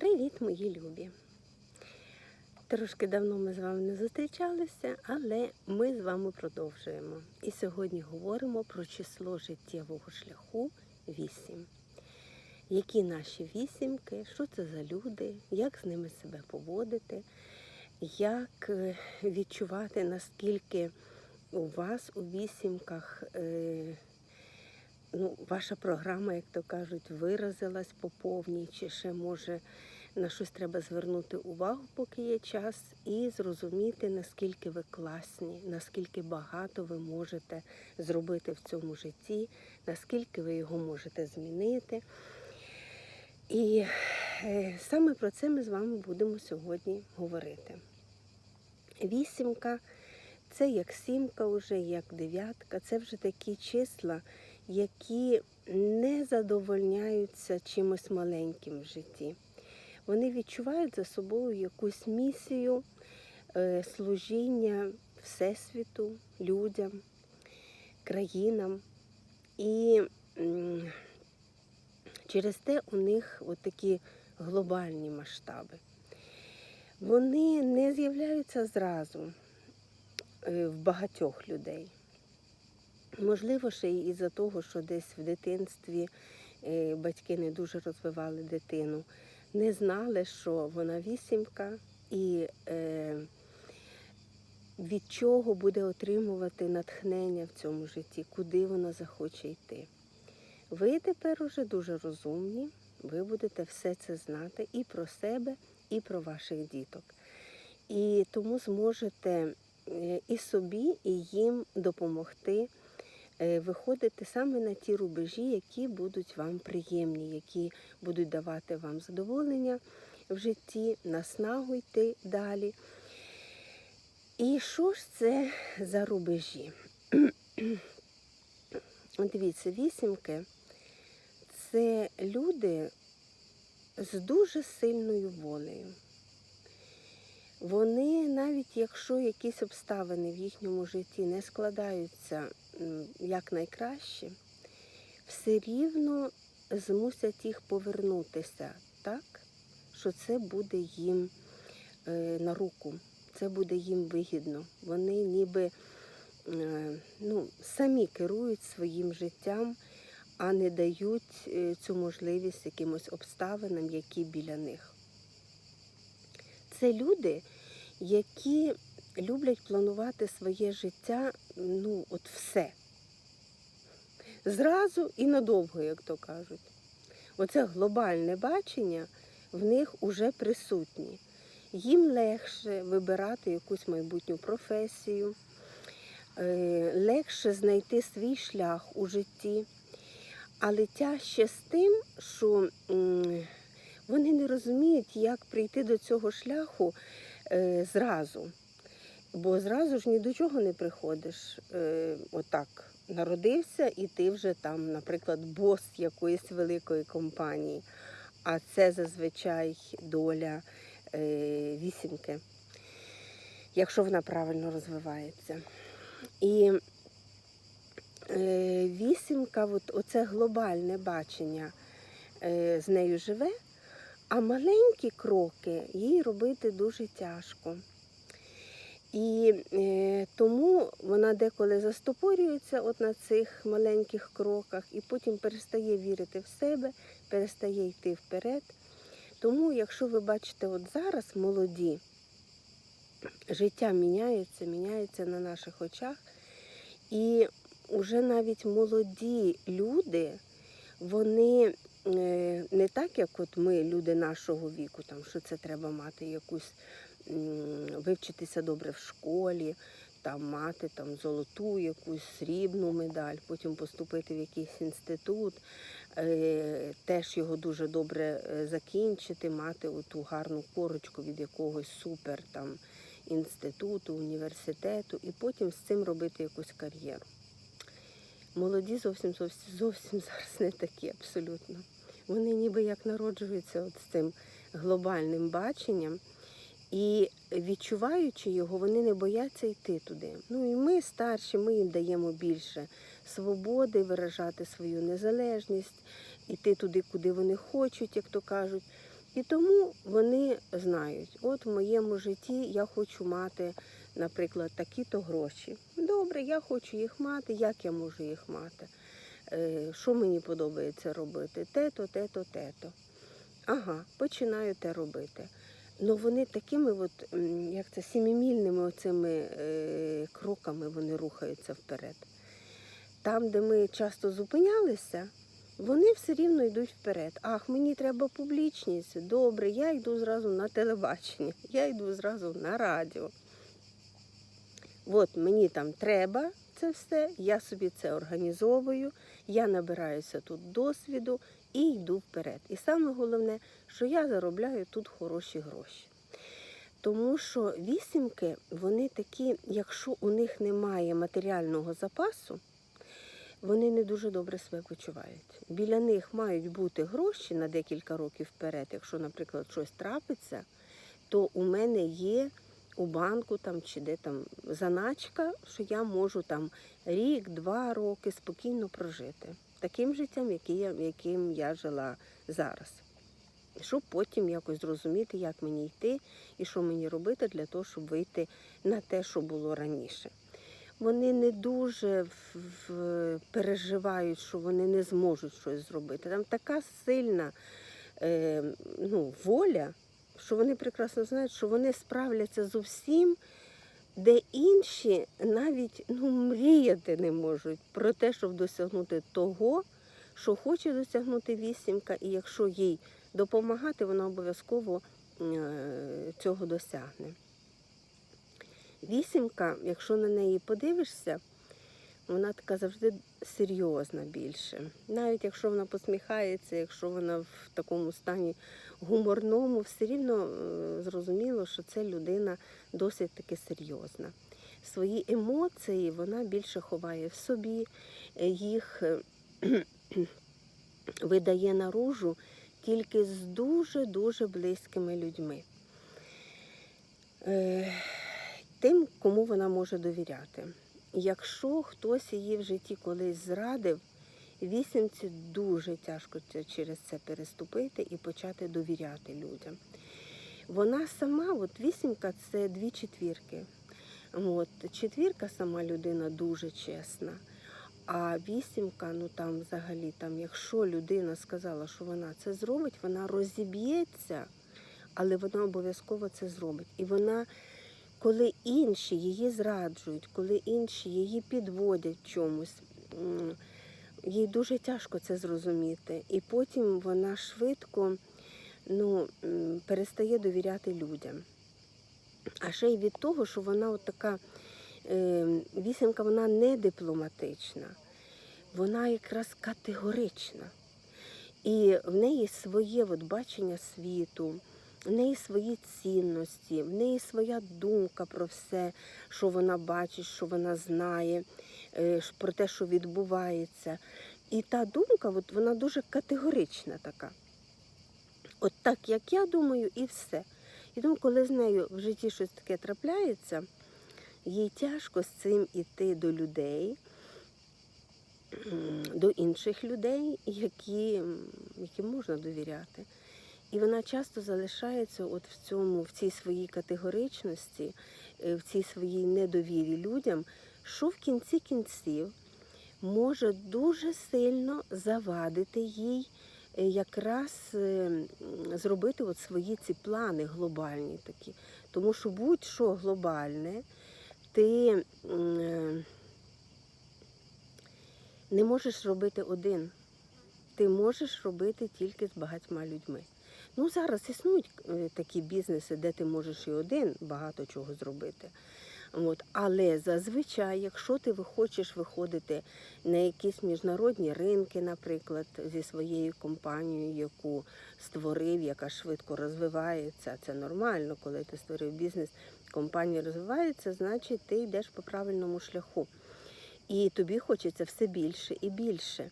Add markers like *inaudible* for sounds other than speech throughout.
Привіт, мої любі! Трошки давно ми з вами не зустрічалися, але ми з вами продовжуємо. І сьогодні говоримо про число життєвого шляху 8. Які наші вісімки, що це за люди, як з ними себе поводити, як е, відчувати, наскільки у вас у вісімках е, ну, ваша програма, як то кажуть, виразилась по повній, чи ще може на щось треба звернути увагу, поки є час, і зрозуміти, наскільки ви класні, наскільки багато ви можете зробити в цьому житті, наскільки ви його можете змінити. І е, саме про це ми з вами будемо сьогодні говорити. Вісімка це як сімка, вже, як дев'ятка, це вже такі числа, які не задовольняються чимось маленьким в житті. Вони відчувають за собою якусь місію е, служіння Всесвіту, людям, країнам. І через те у них такі глобальні масштаби. Вони не з'являються зразу е, в багатьох людей. Можливо, ще й із-за того, що десь в дитинстві е, батьки не дуже розвивали дитину, не знали, що вона вісімка і е, від чого буде отримувати натхнення в цьому житті, куди вона захоче йти. Ви тепер уже дуже розумні, ви будете все це знати і про себе, і про ваших діток. І тому зможете е, і собі, і їм допомогти виходити саме на ті рубежі, які будуть вам приємні, які будуть давати вам задоволення в житті, наснагу йти далі. І що ж це за рубежі? *clears throat* Дивіться, вісімки це люди з дуже сильною волею. Вони, навіть якщо якісь обставини в їхньому житті не складаються як найкраще, все рівно змусять їх повернутися так, що це буде їм е, на руку, це буде їм вигідно. Вони ніби е, ну, самі керують своїм життям, а не дають е, цю можливість якимось обставинам, які біля них. Це люди, які люблять планувати своє життя, ну, от все. Зразу і надовго, як то кажуть. Оце глобальне бачення в них уже присутні. Їм легше вибирати якусь майбутню професію, е, легше знайти свій шлях у житті. Але тяжче з тим, що вони не розуміють, як прийти до цього шляху е, зразу. Бо зразу ж ні до чого не приходиш. Е, отак народився, і ти вже там, наприклад, бос якоїсь великої компанії. А це зазвичай доля е, вісімки, якщо вона правильно розвивається. І е, вісімка, от, оце глобальне бачення е, з нею живе, а маленькі кроки їй робити дуже тяжко. І е, тому вона деколи застопорюється от на цих маленьких кроках і потім перестає вірити в себе, перестає йти вперед. Тому, якщо ви бачите, от зараз молоді, життя міняється, міняється на наших очах. І вже навіть молоді люди, вони е, не так, як от ми, люди нашого віку, там, що це треба мати якусь вивчитися добре в школі, там мати там золоту якусь срібну медаль, потім поступити в якийсь інститут, е, теж його дуже добре е, закінчити, мати ту гарну корочку від якогось супер там інституту, університету, і потім з цим робити якусь кар'єру. Молоді зовсім зовсім зовсім *laughs* зараз не такі абсолютно. Вони ніби як народжуються от з цим глобальним баченням. І відчуваючи його, вони не бояться йти туди. Ну і ми старші, ми їм даємо більше свободи, виражати свою незалежність, йти туди, куди вони хочуть, як то кажуть. І тому вони знають, от в моєму житті я хочу мати, наприклад, такі-то гроші. Добре, я хочу їх мати, як я можу їх мати? Е, Що мені подобається робити? Те-то, те-то, те-то. Ага, починаю те робити. Ну вони такими, от, як це, сімімільними оцими е, кроками вони рухаються вперед. Там, де ми часто зупинялися, вони все рівно йдуть вперед. Ах, мені треба публічність. Добре, я йду зразу на телебачення, *laughs* я йду зразу на радіо. От мені там треба це все, я собі це організовую, я набираюся тут досвіду і йду вперед. І саме головне, що я заробляю тут хороші гроші. Тому що вісімки, вони такі, якщо у них немає матеріального запасу, вони не дуже добре себе почувають. Біля них мають бути гроші на декілька років вперед. Якщо, наприклад, щось трапиться, то у мене є у банку там чи де там заначка, що я можу там рік-два роки спокійно прожити таким життям, яким яким я жила зараз. Щоб потім якось зрозуміти, як мені йти і що мені робити для того, щоб вийти на те, що було раніше. Вони не дуже в, в, переживають, що вони не зможуть щось зробити. Там така сильна е, ну, воля, що вони прекрасно знають, що вони справляться з усім, де інші навіть ну, мріяти не можуть про те, щоб досягнути того, що хоче досягнути вісімка, і якщо їй допомагати, вона обов'язково е, цього досягне. Вісімка, якщо на неї подивишся, вона така завжди серйозна більше. Навіть якщо вона посміхається, якщо вона в такому стані гуморному, все рівно е, зрозуміло, що це людина досить таки серйозна. Свої емоції вона більше ховає в собі, е, їх е, *clears throat* видає наружу тільки з дуже-дуже близькими людьми. Тим, кому вона може довіряти. Якщо хтось її в житті колись зрадив, вісімці дуже тяжко через це переступити і почати довіряти людям. Вона сама, от вісімка це дві четвірки. От, четвірка сама людина дуже чесна. А вісімка, ну там взагалі, там, якщо людина сказала, що вона це зробить, вона розіб'ється, але вона обов'язково це зробить. І вона, коли інші її зраджують, коли інші її підводять чомусь, їй дуже тяжко це зрозуміти. І потім вона швидко ну, перестає довіряти людям. А ще й від того, що вона от така е, вісімка, вона не дипломатична, вона якраз категорична. І в неї своє от бачення світу, в неї свої цінності, в неї своя думка про все, що вона бачить, що вона знає, е, про те, що відбувається. І та думка, от вона дуже категорична така. От так, як я думаю, і все. І тому, коли з нею в житті щось таке трапляється, їй тяжко з цим іти до людей, до інших людей, які, яким можна довіряти. І вона часто залишається от в цьому, в цій своїй категоричності, е, в цій своїй недовірі людям, що в кінці кінців може дуже сильно завадити їй е, якраз е, зробити от свої ці плани глобальні такі. Тому що будь-що глобальне, ти не можеш робити один. Ти можеш робити тільки з багатьма людьми. Ну, зараз існують е, такі бізнеси, де ти можеш і один багато чого зробити. От. Але зазвичай, якщо ти хочеш виходити на якісь міжнародні ринки, наприклад, зі своєю компанією, яку створив, яка швидко розвивається, це нормально, коли ти створив бізнес, компанія розвивається, значить ти йдеш по правильному шляху. І тобі хочеться все більше і більше.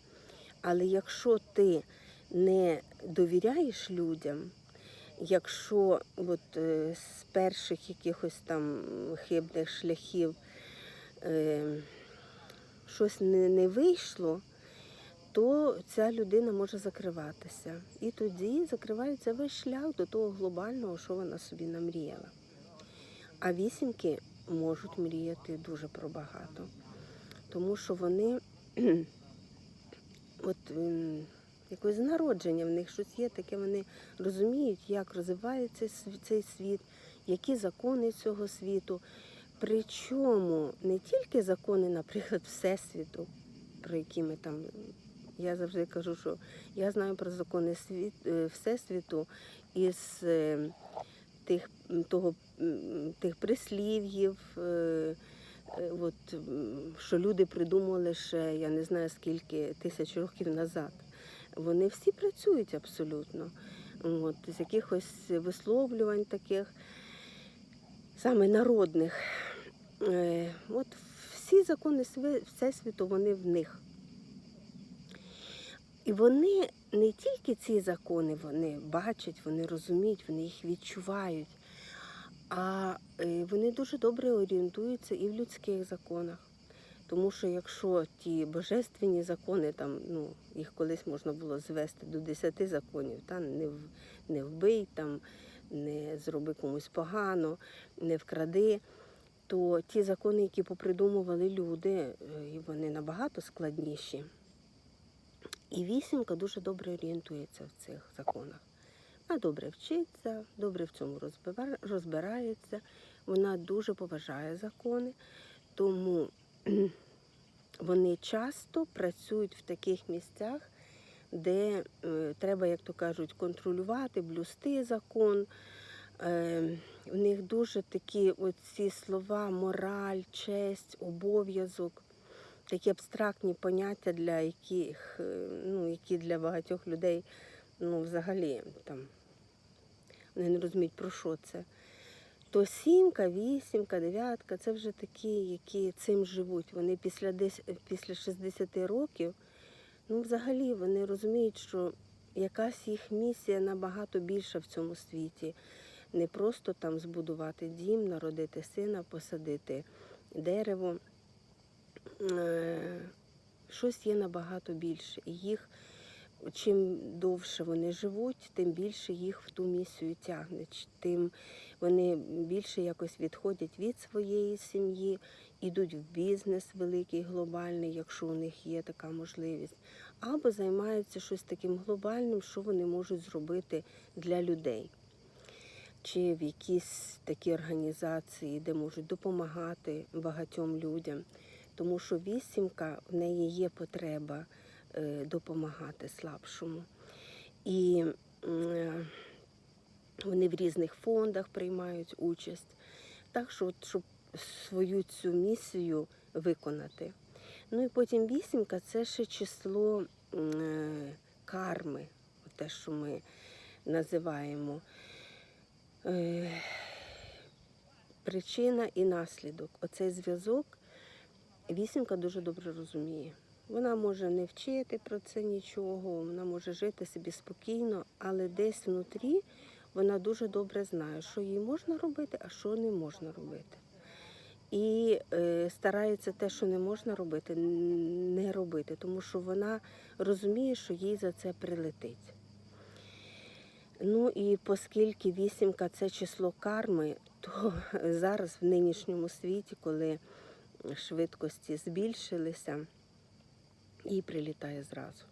Але якщо ти не довіряєш людям, якщо от, е, з перших якихось там хибних шляхів е, щось не, не вийшло, то ця людина може закриватися. І тоді закривається весь шлях до того глобального, що вона собі намріяла. А вісімки можуть мріяти дуже про багато, тому що вони *clears throat* от якось народження в них щось є таке, вони розуміють, як розвивається цей світ, які закони цього світу. Причому не тільки закони, наприклад, Всесвіту, про які ми там. Я завжди кажу, що я знаю про закони світ, е, Всесвіту із е, тих, того, тих прислів'їв, е, от, що люди придумали ще, я не знаю скільки тисяч років назад. Вони всі працюють абсолютно. От, з якихось висловлювань таких, саме народних. Е, От всі закони Всесвіту, вони в них. І вони не тільки ці закони вони бачать, вони розуміють, вони їх відчувають, а е, вони дуже добре орієнтуються і в людських законах. Тому що якщо ті божественні закони, там, ну, їх колись можна було звести до 10 законів, та, не, не вбий, там, не зроби комусь погано, не вкради, то ті закони, які попридумували люди, е, вони набагато складніші. І вісімка дуже добре орієнтується в цих законах. Вона добре вчиться, добре в цьому розбирається, вона дуже поважає закони, тому *clears throat* вони часто працюють в таких місцях, де е, треба, як то кажуть, контролювати, блюсти закон. Е, в них дуже такі оці слова мораль, честь, обов'язок такі абстрактні поняття, для яких, е, ну, які для багатьох людей ну, взагалі там, вони не розуміють, про що це. То сімка, вісімка, дев'ятка це вже такі, які цим живуть. Вони після, десь, після 60 років, ну, взагалі, вони розуміють, що якась їх місія набагато більша в цьому світі. Не просто там збудувати дім, народити сина, посадити дерево е, щось є набагато більше. І їх, чим довше вони живуть, тим більше їх в ту місію тягне, тим вони більше якось відходять від своєї сім'ї, ідуть в бізнес великий, глобальний, якщо у них є така можливість, або займаються щось таким глобальним, що вони можуть зробити для людей. Чи в якісь такі організації, де можуть допомагати багатьом людям тому що вісімка в неї є потреба допомагати слабшому. І е, вони в різних фондах приймають участь. Так що, щоб свою цю місію виконати. Ну і потім вісімка це ще число е, карми, те, що ми називаємо. Е, Причина і наслідок. Оцей зв'язок Вісімка дуже добре розуміє. Вона може не вчити про це нічого, вона може жити собі спокійно, але десь внутрі вона дуже добре знає, що їй можна робити, а що не можна робити. І е, старається те, що не можна робити, не робити, тому що вона розуміє, що їй за це прилетить. Ну і оскільки вісімка це число карми, то *laughs* зараз в нинішньому світі, коли швидкості збільшилися, і прилітає зразу.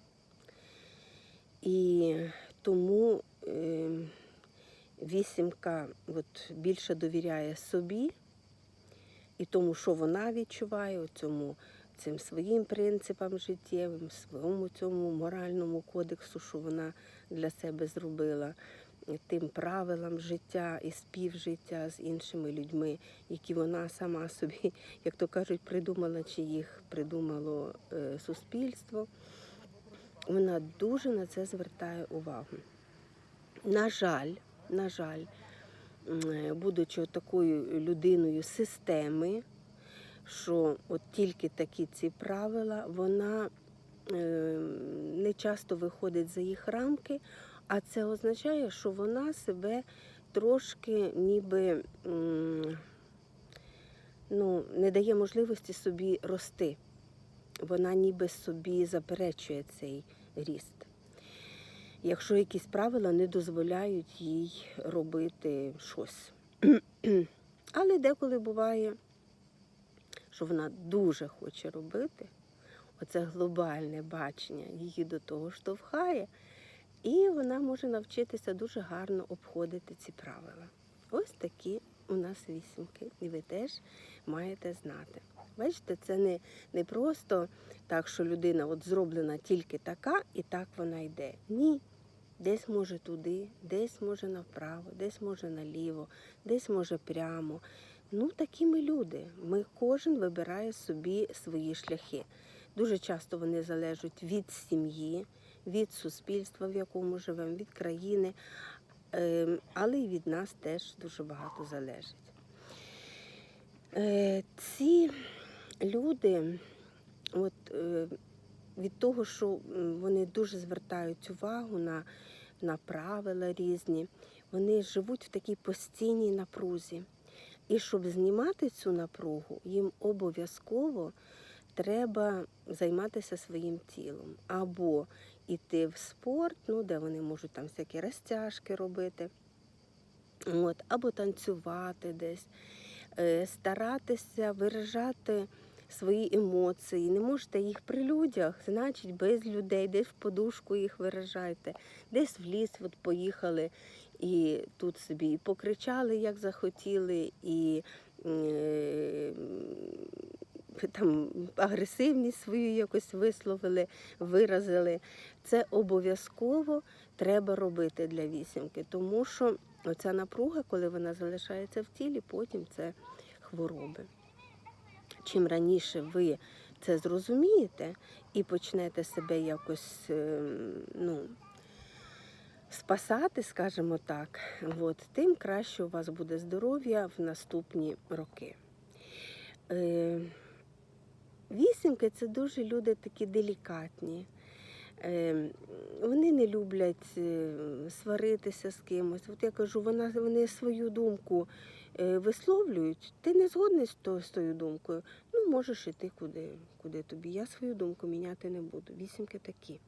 І тому е, вісімка от, більше довіряє собі і тому, що вона відчуває, цьому, цим своїм принципам життєвим, своєму цьому моральному кодексу, що вона для себе зробила, тим правилам життя і співжиття з іншими людьми, які вона сама собі, *laughs* як то кажуть, придумала, чи їх придумало е, суспільство. Вона дуже на це звертає увагу. На жаль, на жаль, е, будучи такою людиною системи, що от тільки такі ці правила, вона е, не часто виходить за їх рамки, а це означає, що вона себе трошки ніби ну, не дає можливості собі рости. вона ніби собі заперечує цей ріст. Якщо якісь правила не дозволяють їй робити щось. *clears throat* Але деколи буває, що вона дуже хоче робити, оце глобальне бачення її до того штовхає, і вона може навчитися дуже гарно обходити ці правила. Ось такі у нас вісімки, і ви теж маєте знати. Бачите, це не, не просто так, що людина от зроблена тільки така, і так вона йде. Ні. Десь може туди, десь може направо, десь може наліво, десь може прямо. Ну, такі ми люди. Ми кожен вибирає собі свої шляхи. Дуже часто вони залежать від сім'ї, від суспільства, в якому живемо, від країни, Ем, але й від нас теж дуже багато залежить. Е, Ці люди, от, е, від того, що вони дуже звертають увагу на, на правила різні, вони живуть в такій постійній напрузі. І щоб знімати цю напругу, їм обов'язково треба займатися своїм тілом. Або йти в спорт, ну, де вони можуть там всякі розтяжки робити, от, або танцювати десь, е, старатися виражати свої емоції. Не можете їх при людях, значить без людей, десь в подушку їх виражайте, десь в ліс от поїхали і тут собі і покричали, як захотіли, і е, *laughs* там агресивність свою якось висловили, виразили. Це обов'язково треба робити для вісімки, тому що оця напруга, коли вона залишається в тілі, потім це хвороби. Чим раніше ви це зрозумієте і почнете себе якось ем, ну, спасати, скажімо так, от, тим краще у вас буде здоров'я в наступні роки. Вісімки це дуже люди такі делікатні. Е, Вони не люблять е, сваритися з кимось. От я кажу, вона, вони свою думку е, висловлюють. Ти не згодний з тою думкою, ну можеш іти куди, куди тобі. Я свою думку міняти не буду. Вісімки такі.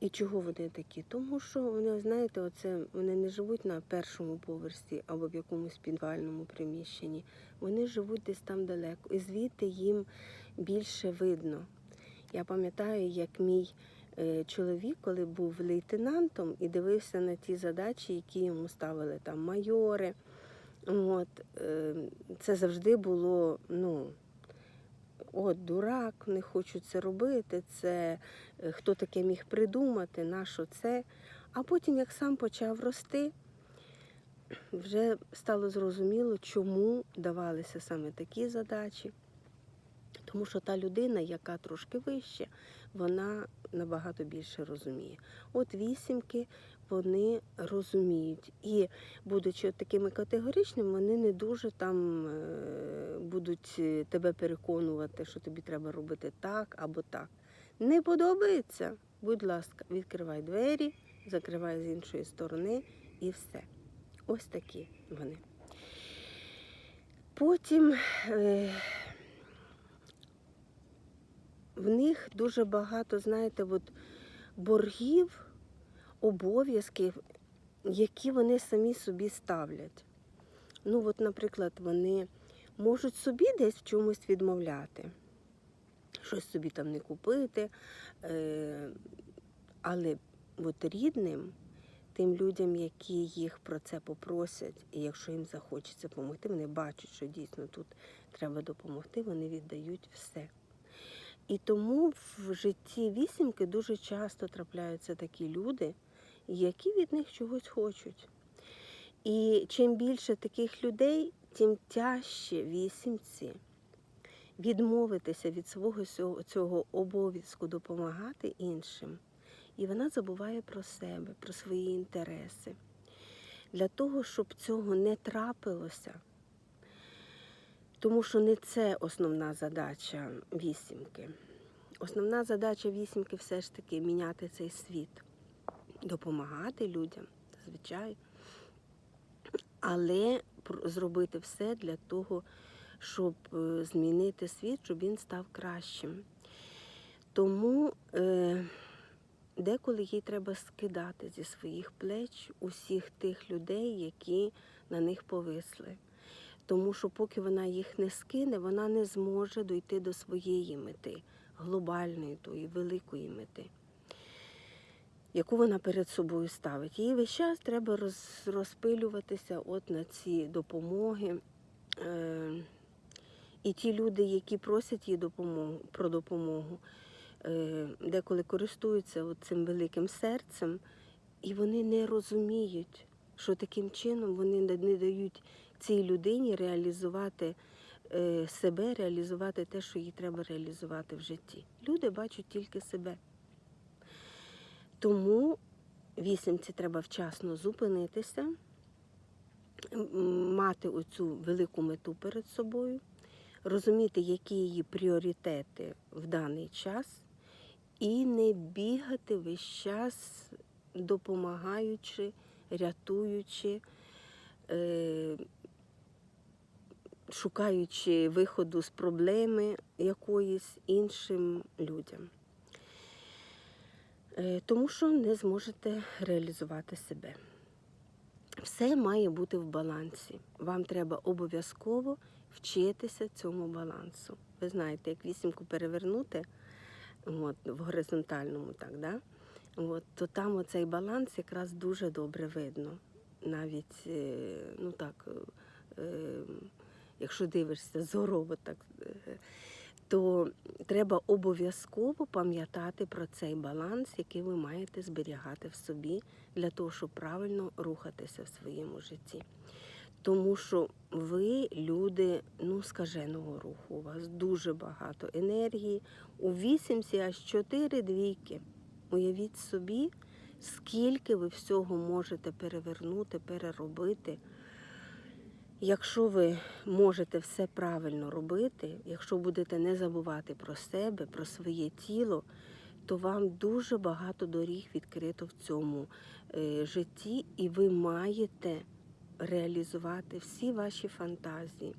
І чого вони такі? Тому що вони, знаєте, оце вони не живуть на першому поверсі або в якомусь підвальному приміщенні. Вони живуть десь там далеко, і звідти їм більше видно. Я пам'ятаю, як мій е, чоловік, коли був лейтенантом і дивився на ті задачі, які йому ставили там майори. От, е, це завжди було, ну, от дурак, не хочу це робити, це е, хто таке міг придумати, на що це. А потім, як сам почав рости, вже стало зрозуміло, чому давалися саме такі задачі. Тому що та людина, яка трошки вища, вона набагато більше розуміє. От вісімки вони розуміють. І, будучи такими категоричними, вони не дуже там е, будуть е, тебе переконувати, що тобі треба робити так або так. Не подобається, будь ласка, відкривай двері, закривай з іншої сторони і все. Ось такі вони. Потім е, в них дуже багато, знаєте, от боргів, обов'язків, які вони самі собі ставлять. Ну, от, наприклад, вони можуть собі десь в чомусь відмовляти, щось собі там не купити, е, але от рідним, тим людям, які їх про це попросять, і якщо їм захочеться допомогти, вони бачать, що дійсно тут треба допомогти, вони віддають все. І тому в житті вісімки дуже часто трапляються такі люди, які від них чогось хочуть. І чим більше таких людей, тим тяжче вісімці відмовитися від свого цього- обов'язку допомагати іншим. І вона забуває про себе, про свої інтереси. Для того, щоб цього не трапилося, тому що не це основна задача вісімки. Основна задача вісімки все ж таки міняти цей світ, допомагати людям, звичайно, але зробити все для того, щоб е, змінити світ, щоб він став кращим. Тому е, деколи їй треба скидати зі своїх плеч усіх тих людей, які на них повисли. Тому що поки вона їх не скине, вона не зможе дойти до своєї мети, глобальної тої великої мети, яку вона перед собою ставить. Їй весь час треба роз, розпилюватися от на ці допомоги. Е, і ті люди, які просять її допомогу, про допомогу, е, деколи користуються цим великим серцем, і вони не розуміють, що таким чином вони не не дають цій людині реалізувати е, себе, реалізувати те, що їй треба реалізувати в житті. Люди бачать тільки себе. Тому вісімці треба вчасно зупинитися, мати оцю велику мету перед собою, розуміти, які її пріоритети в даний час, і не бігати весь час, допомагаючи, рятуючи, е, шукаючи виходу з проблеми якоїсь іншим людям. Е, Тому що не зможете реалізувати себе. Все має бути в балансі. Вам треба обов'язково вчитися цьому балансу. Ви знаєте, як вісімку перевернути от, в горизонтальному, так, да? от, то там оцей баланс якраз дуже добре видно. Навіть, е, ну так, е, якщо дивишся зорово, так, то треба обов'язково пам'ятати про цей баланс, який ви маєте зберігати в собі для того, щоб правильно рухатися в своєму житті. Тому що ви люди ну, скаженого руху. У вас дуже багато енергії. У вісімці аж чотири двійки. Уявіть собі, скільки ви всього можете перевернути, переробити. Якщо ви можете все правильно робити, якщо будете не забувати про себе, про своє тіло, то вам дуже багато доріг відкрито в цьому е, житті, і ви маєте реалізувати всі ваші фантазії,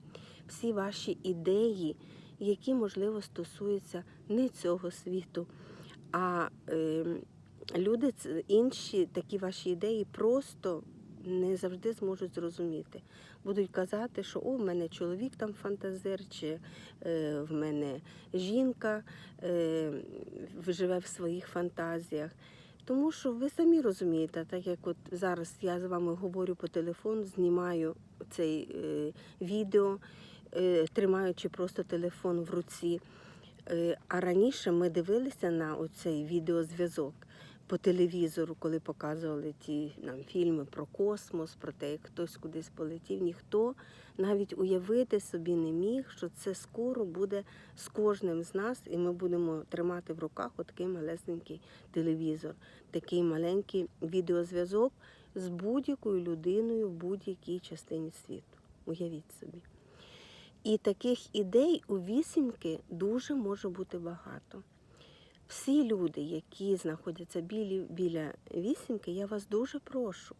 всі ваші ідеї, які, можливо, стосуються не цього світу, а е, люди інші такі ваші ідеї просто не завжди зможуть зрозуміти. Будуть казати, що о, в мене чоловік там фантазер, чи е, в мене жінка е, живе в своїх фантазіях. Тому що ви самі розумієте, так як от зараз я з вами говорю по телефону, знімаю цей е, відео, е, тримаючи просто телефон в руці. Е, а раніше ми дивилися на оцей відеозв'язок по телевізору, коли показували ті нам фільми про космос, про те, як хтось кудись полетів. Ніхто навіть уявити собі не міг, що це скоро буде з кожним з нас, і ми будемо тримати в руках отакий малесенький телевізор, такий маленький відеозв'язок з будь-якою людиною в будь-якій частині світу. Уявіть собі. І таких ідей у вісімки дуже може бути багато. Всі люди, які знаходяться білі, біля вісімки, я вас дуже прошу.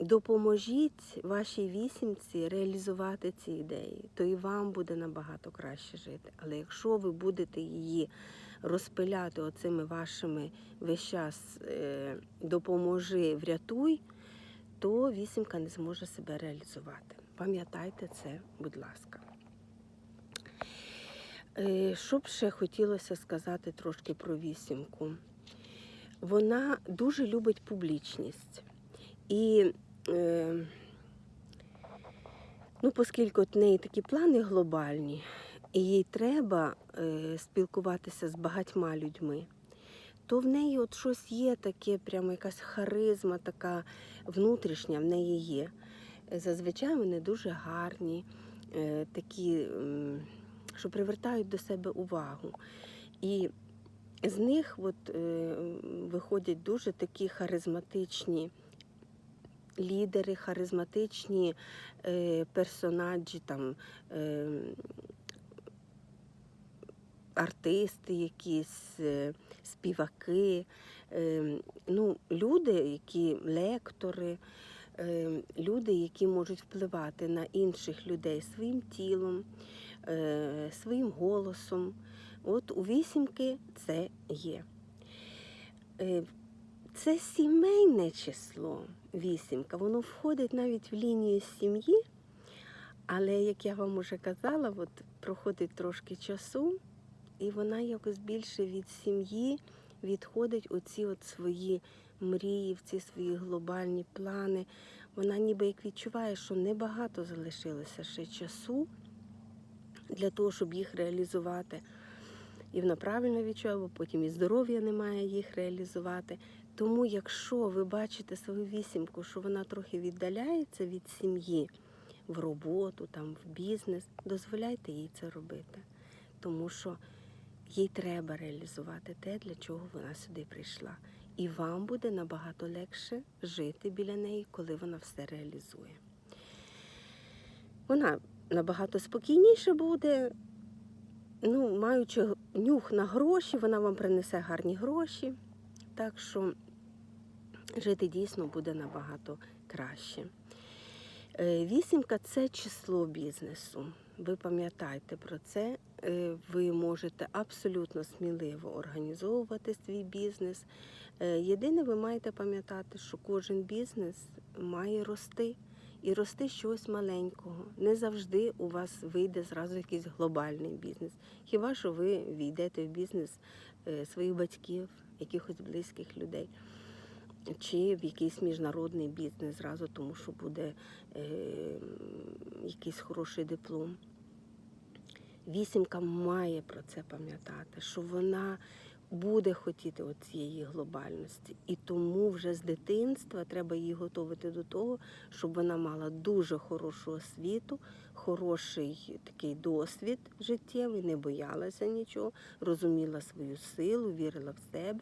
Допоможіть вашій вісімці реалізувати ці ідеї, то і вам буде набагато краще жити. Але якщо ви будете її розпиляти оцими вашими весь час е, допоможи, врятуй, то вісімка не зможе себе реалізувати. Пам'ятайте це, будь ласка. Е, Що б ще хотілося сказати трошки про вісімку? Вона дуже любить публічність. І, е, ну, оскільки в неї такі плани глобальні, і їй треба е, спілкуватися з багатьма людьми, то в неї от щось є таке, прямо якась харизма, така внутрішня в неї є. Зазвичай вони дуже гарні, такі, що привертають до себе увагу. І з них от, е, виходять дуже такі харизматичні лідери, харизматичні е, персонажі, там, е, артисти якісь, е, співаки, е, ну, люди, які лектори, е, люди, які можуть впливати на інших людей своїм тілом, своїм голосом. От у вісімки це є. Е, Це сімейне число вісімка, воно входить навіть в лінію сім'ї, але, як я вам уже казала, от проходить трошки часу, і вона якось більше від сім'ї відходить оці от свої мрії, в ці свої глобальні плани. Вона ніби як відчуває, що небагато залишилося ще часу для того, щоб їх реалізувати. І вона правильно відчуває, бо потім і здоров'я немає їх реалізувати. Тому, якщо ви бачите свою вісімку, що вона трохи віддаляється від сім'ї в роботу, там, в бізнес, дозволяйте їй це робити. Тому що їй треба реалізувати те, для чого вона сюди прийшла. І вам буде набагато легше жити біля неї, коли вона все реалізує. Вона набагато спокійніше буде, ну, маючи нюх на гроші, вона вам принесе гарні гроші. Так що жити дійсно буде набагато краще. Е, Вісімка це число бізнесу. Ви пам'ятайте про це. Е, Ви можете абсолютно сміливо організовувати свій бізнес. Е, Єдине, ви маєте пам'ятати, що кожен бізнес має рости і рости чогось маленького. Не завжди у вас вийде зразу якийсь глобальний бізнес. Хіба що ви війдете в бізнес е, своїх батьків, якихось близьких людей, чи в якийсь міжнародний бізнес зразу, тому що буде е, якийсь хороший диплом. Вісімка має про це пам'ятати, що вона буде хотіти цієї глобальності. І тому вже з дитинства треба її готувати до того, щоб вона мала дуже хорошу освіту, хороший такий досвід життєвий, не боялася нічого, розуміла свою силу, вірила в себе.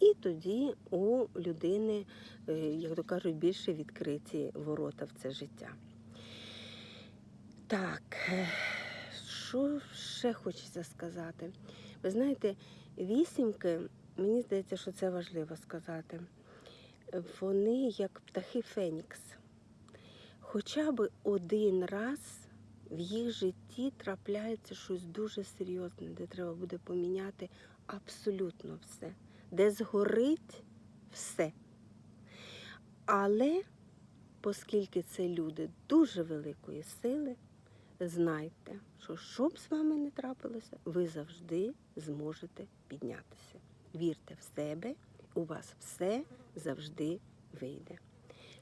І тоді у людини, е, як то кажуть, більше відкриті ворота в це життя. Так, е, що ще хочеться сказати? Ви знаєте, вісімки, мені здається, що це важливо сказати. Вони як птахи Фенікс. Хоча б один раз в їх житті трапляється щось дуже серйозне, де треба буде поміняти абсолютно все, де згорить все. Але, оскільки це люди дуже великої сили, знайте, що що б з вами не трапилося, ви завжди зможете піднятися. Вірте в себе, у вас все завжди вийде.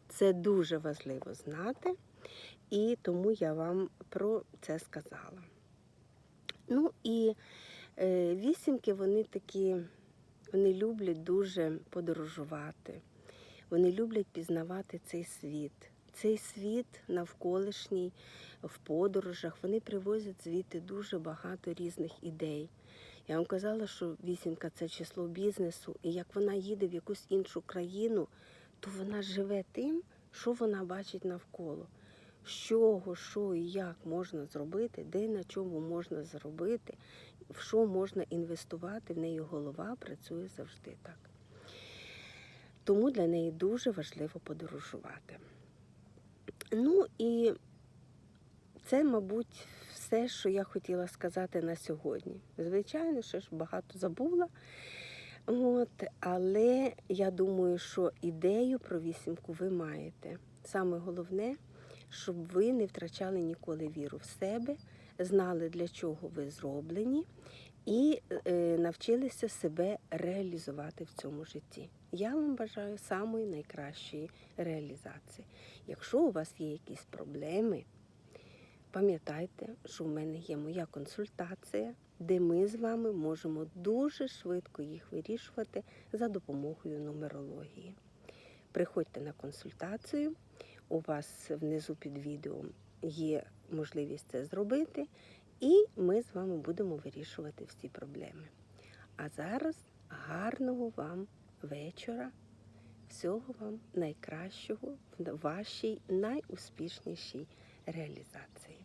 Це дуже важливо знати, і тому я вам про це сказала. Ну і е, вісімки, вони такі, вони люблять дуже подорожувати, вони люблять пізнавати цей світ. Цей світ навколишній в подорожах, вони привозять звідти дуже багато різних ідей. Я вам казала, що вісімка це число бізнесу, і як вона їде в якусь іншу країну, то вона живе тим, що вона бачить навколо. З чого, що і як можна зробити, де на чому можна зробити, в що можна інвестувати, в неї голова працює завжди так. Тому для неї дуже важливо подорожувати. Ну і це, мабуть, все, що я хотіла сказати на сьогодні. Звичайно, ще ж багато забула. От, але я думаю, що ідею про вісімку ви маєте. Саме головне, щоб ви не втрачали ніколи віру в себе, знали, для чого ви зроблені, і е, навчилися себе реалізувати в цьому житті. Я вам бажаю самої найкращої реалізації. Якщо у вас є якісь проблеми, пам'ятайте, що в мене є моя консультація, де ми з вами можемо дуже швидко їх вирішувати за допомогою нумерології. Приходьте на консультацію, у вас внизу під відео є можливість це зробити, і ми з вами будемо вирішувати всі проблеми. А зараз гарного вам вечора, всього вам найкращого в вашій найуспішнішій реалізації.